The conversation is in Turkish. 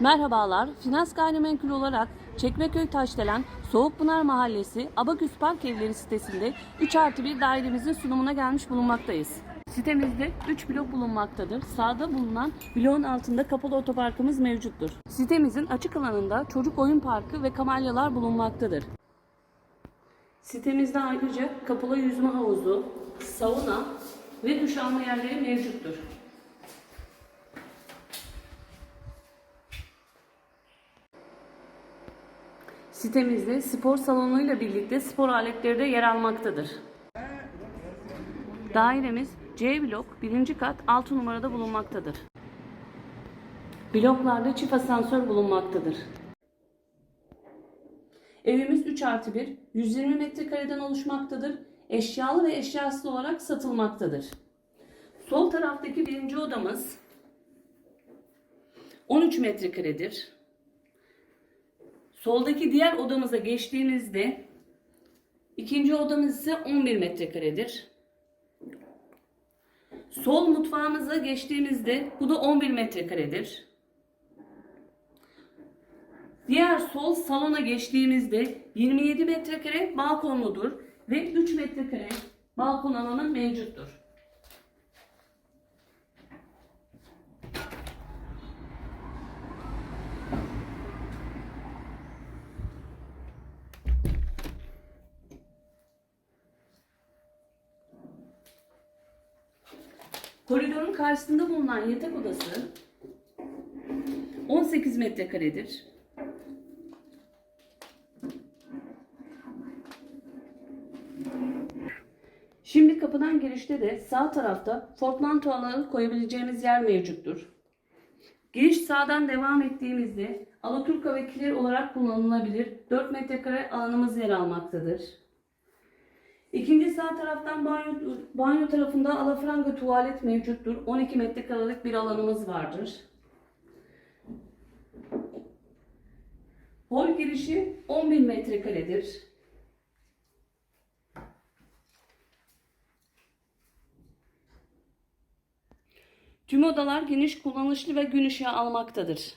Merhabalar, Finans Gayrimenkul olarak Çekmeköy Taşdelen, Soğukpınar Mahallesi, Abaküs Park Evleri sitesinde 3 artı 1 dairemizin sunumuna gelmiş bulunmaktayız. Sitemizde 3 blok bulunmaktadır. Sağda bulunan bloğun altında kapalı otoparkımız mevcuttur. Sitemizin açık alanında çocuk oyun parkı ve kamelyalar bulunmaktadır. Sitemizde ayrıca kapalı yüzme havuzu, sauna ve duş alma yerleri mevcuttur. Sitemizde spor salonuyla birlikte spor aletleri de yer almaktadır. Dairemiz C blok 1. kat 6 numarada bulunmaktadır. Bloklarda çift asansör bulunmaktadır. Evimiz 3 artı 1, 120 metrekareden oluşmaktadır. Eşyalı ve eşyasız olarak satılmaktadır. Sol taraftaki birinci odamız 13 metrekaredir. Soldaki diğer odamıza geçtiğimizde ikinci odamız ise 11 metrekaredir. Sol mutfağımıza geçtiğimizde bu da 11 metrekaredir. Diğer sol salona geçtiğimizde 27 metrekare balkonludur ve 3 metrekare balkon alanı mevcuttur. Koridorun karşısında bulunan yatak odası 18 metrekaredir. Şimdi kapıdan girişte de sağ tarafta portmantoları koyabileceğimiz yer mevcuttur. Giriş sağdan devam ettiğimizde alaturka ve kiler olarak kullanılabilir 4 metrekare alanımız yer almaktadır. İkinci sağ taraftan banyo, banyo tarafında alafranga tuvalet mevcuttur. 12 metrekarelik bir alanımız vardır. Hol girişi 10.000 metrekaredir. Tüm odalar geniş kullanışlı ve gün ışığı almaktadır.